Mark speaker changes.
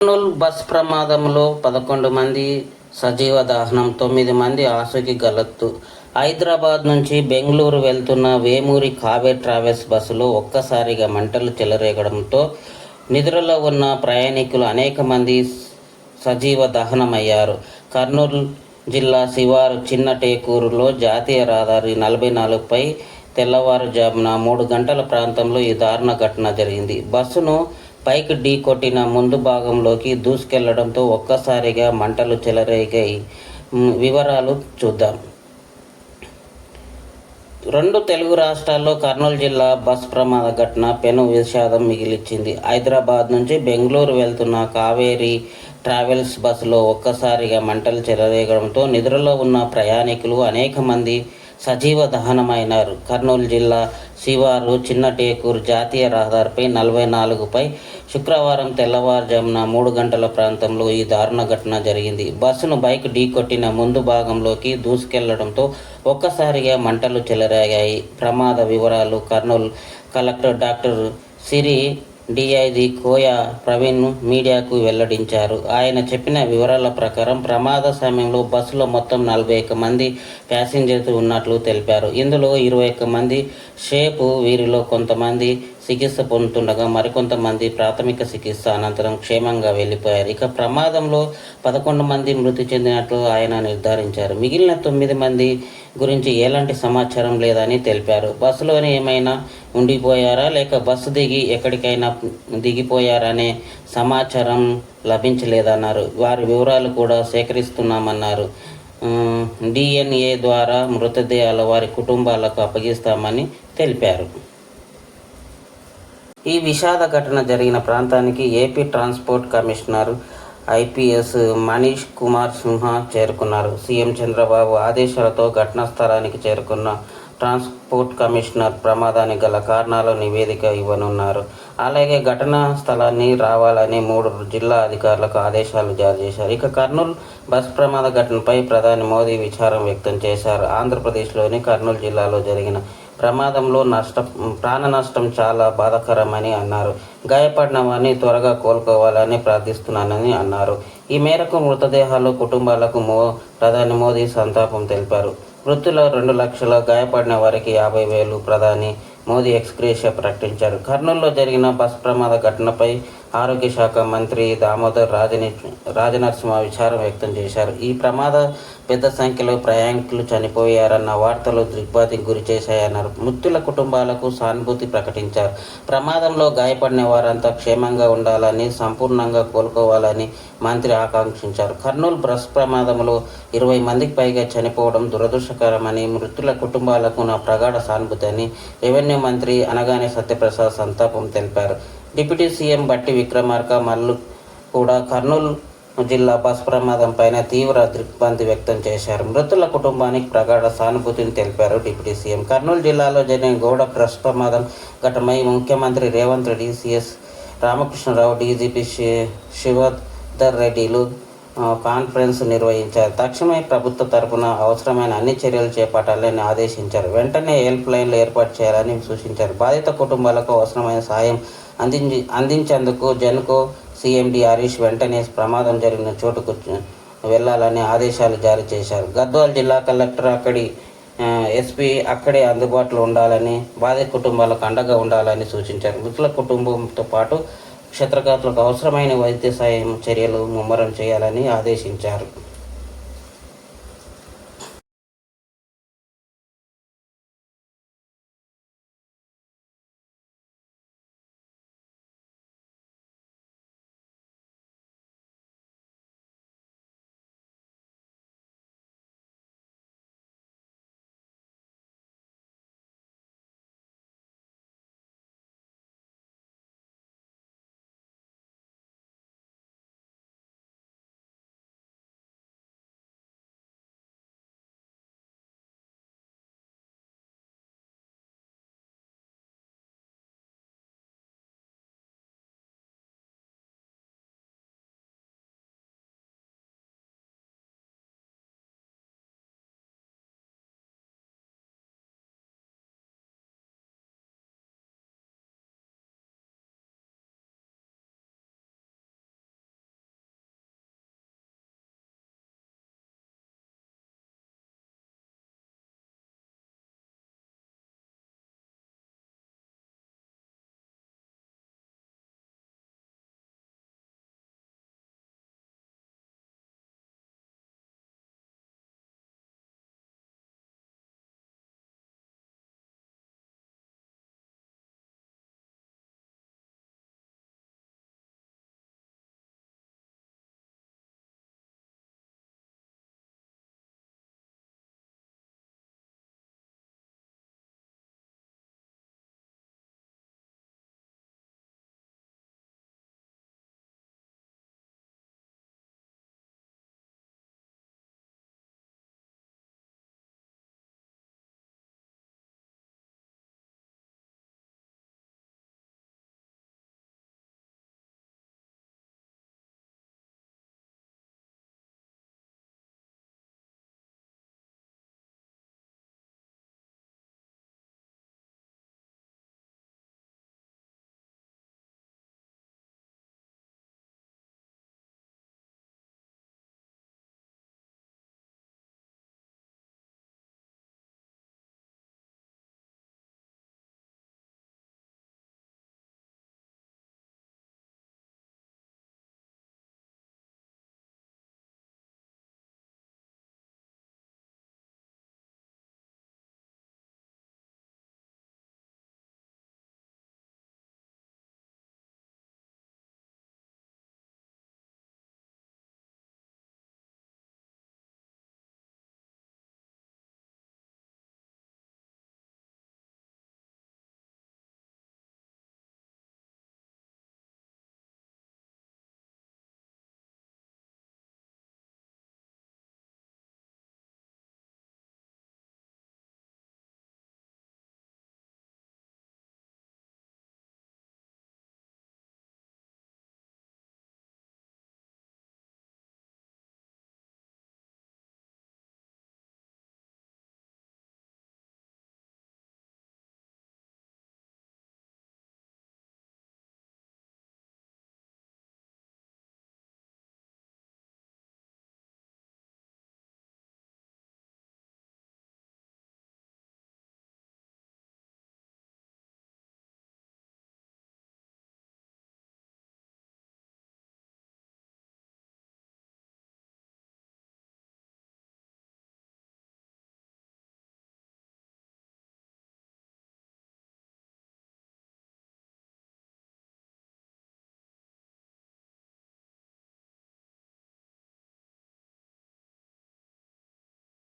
Speaker 1: Kurnool bus ప్రమాదంలో పదకొండు మంది సజీవ దహనం తొమ్మిది మంది ఆసుకి గలత్తు. హైదరాబాద్ నుంచి బెంగళూరు వెళ్తున్న వేమూరి కావే ట్రావెల్స్ బస్సులో ఒక్కసారిగా మంటలు చెలరేగడంతో నిద్రలో ఉన్న ప్రయాణికులు అనేక మంది సజీవ దహనమయ్యారు. కర్నూలు జిల్లా శివారు చిన్న టేకూరులో జాతీయ రహదారి నలభై నాలుగుపై తెల్లవారుజామున మూడు గంటల ప్రాంతంలో ఈ దారుణ ఘటన జరిగింది. బస్సును పైకి ఢీ కొట్టిన ముందు భాగంలోకి దూసుకెళ్ళడంతో ఒక్కసారిగా మంటలు చెలరేగాయి. వివరాలు చూద్దాం. రెండు తెలుగు రాష్ట్రాల్లో కర్నూలు జిల్లా బస్ ప్రమాద ఘటన పెను విషాదం మిగిలిచ్చింది. హైదరాబాద్ నుంచి బెంగళూరు వెళ్తున్న కావేరీ ట్రావెల్స్ బస్సులో ఒక్కసారిగా మంటలు చెలరేగడంతో నిద్రలో ఉన్న ప్రయాణికులు అనేక మంది సజీవ దహనమైనారు. కర్నూలు జిల్లా శివారు చిన్న టేకూరు జాతీయ రహదారిపై నలభై నాలుగుపై శుక్రవారం తెల్లవారుజామున మూడు గంటల ప్రాంతంలో ఈ దారుణ ఘటన జరిగింది. బస్సును బైక్ ఢీకొట్టిన ముందు భాగంలోకి దూసుకెళ్ళడంతో ఒక్కసారిగా మంటలు చెలరేగాయి. ప్రమాద వివరాలు Kurnool collector doctor Siri DIG Koya Praveen మీడియాకు వెల్లడించారు. ఆయన చెప్పిన వివరాల ప్రకారం ప్రమాద సమయంలో బస్సులో మొత్తం నలభై ఒక్క మంది ప్యాసింజర్స్ ఉన్నట్లు తెలిపారు. ఇందులో ఇరవై ఒక్క మంది షేపు వీరిలో కొంతమంది చికిత్స పొందుతుండగా మరికొంతమంది ప్రాథమిక చికిత్స అనంతరం క్షేమంగా వెళ్ళిపోయారు. ఇక ప్రమాదంలో పదకొండు మంది మృతి చెందినట్లు ఆయన నిర్ధారించారు. మిగిలిన తొమ్మిది మంది గురించి ఎలాంటి సమాచారం లేదని తెలిపారు. బస్సులోనే ఏమైనా ఉండిపోయారా? లేక బస్సు దిగి ఎక్కడికైనా దిగిపోయారనే సమాచారం లభించలేదన్నారు. వారి వివరాలు కూడా సేకరిస్తున్నామన్నారు. డిఎన్ఏ ద్వారా మృతదేహాల వారి కుటుంబాలకు అప్పగిస్తామని తెలిపారు. ఈ విషాద ఘటన జరిగిన ప్రాంతానికి AP transport commissioner IPS Manish Kumar Sinha చేరుకున్నారు. సీఎం చంద్రబాబు ఆదేశాలతో ఘటనా స్థలానికి చేరుకున్న ట్రాన్స్పోర్ట్ కమిషనర్ ప్రమాదానికి గల కారణాల నివేదిక ఇవ్వనున్నారు. అలాగే ఘటనా స్థలాన్ని రావాలని మూడు జిల్లా అధికారులకు ఆదేశాలు జారీ చేశారు. ఇక కర్నూలు బస్ ప్రమాద ఘటనపై ప్రధాని మోదీ విచారం వ్యక్తం చేశారు. ఆంధ్రప్రదేశ్లోని కర్నూలు జిల్లాలో జరిగిన ప్రమాదంలో నష్ట ప్రాణ నష్టం చాలా బాధాకరమని అన్నారు. గాయపడిన వారిని త్వరగా కోలుకోవాలని ప్రార్థిస్తున్నానని అన్నారు. ఈ మేరకు మృతదేహాలు కుటుంబాలకు మో ప్రధాని మోదీ సంతాపం తెలిపారు. మృతుల రెండు లక్షల గాయపడిన వారికి యాభై వేలు ప్రధాని మోదీ ఎక్స్క్రేషియా ప్రకటించారు. కర్నూలులో జరిగిన బస్ ప్రమాద ఘటనపై ఆరోగ్య శాఖ మంత్రి దామోదర్ రాజని రాజనరసింహ విచారం వ్యక్తం చేశారు. ఈ ప్రమాద పెద్ద సంఖ్యలో ప్రయాణికులు చనిపోయారన్న వార్తలు దిగ్భ్రాంతికి గురి చేశాయన్నారు. మృతుల కుటుంబాలకు సానుభూతి ప్రకటించారు. ప్రమాదంలో గాయపడిన వారంతా క్షేమంగా ఉండాలని సంపూర్ణంగా కోలుకోవాలని మంత్రి ఆకాంక్షించారు. కర్నూలు బస్ ప్రమాదంలో ఇరవై మందికి పైగా చనిపోవడం దురదృష్టకరమని మృతుల కుటుంబాలకు నా ప్రగాఢ సానుభూతి అని రెవెన్యూ మంత్రి అనగానే సత్యప్రసాద్ సంతాపం తెలిపారు. డిప్యూటీ సీఎం బట్టి విక్రమార్క మల్లు కూడా కర్నూలు జిల్లా బస్ ప్రమాదం పైన తీవ్ర దిగ్భ్రాంతి వ్యక్తం చేశారు. మృతుల కుటుంబానికి ప్రగాఢ సానుభూతిని తెలిపారు డిప్యూటీ సీఎం. కర్నూలు జిల్లాలో జరిగిన గౌడ బస్ ప్రమాదం ఘటమై ముఖ్యమంత్రి రేవంత్ రెడ్డి సిఎస్ రామకృష్ణరావు డీజీపీ శి శివధర్ రెడ్డిలు కాన్ఫరెన్స్ నిర్వహించారు. తక్షణమే ప్రభుత్వ తరపున అవసరమైన అన్ని చర్యలు చేపట్టాలని ఆదేశించారు. వెంటనే హెల్ప్ లైన్లు ఏర్పాటు చేయాలని సూచించారు. బాధిత కుటుంబాలకు అవసరమైన సాయం అందించి అందించేందుకు జన్కు సీఎండి హరీష్ వెంటనే ప్రమాదం జరిగిన చోటుకు వెళ్ళాలని ఆదేశాలు జారీ చేశారు. గద్వాల్ జిల్లా కలెక్టర్ అక్కడి ఎస్పీ అక్కడే అందుబాటులో ఉండాలని బాధిత కుటుంబాలకు అండగా ఉండాలని సూచించారు. మృతుల కుటుంబంతో పాటు క్షేత్రఘాతులకు అవసరమైన వైద్య సాయం చర్యలు ముమ్మరం చేయాలని ఆదేశించారు.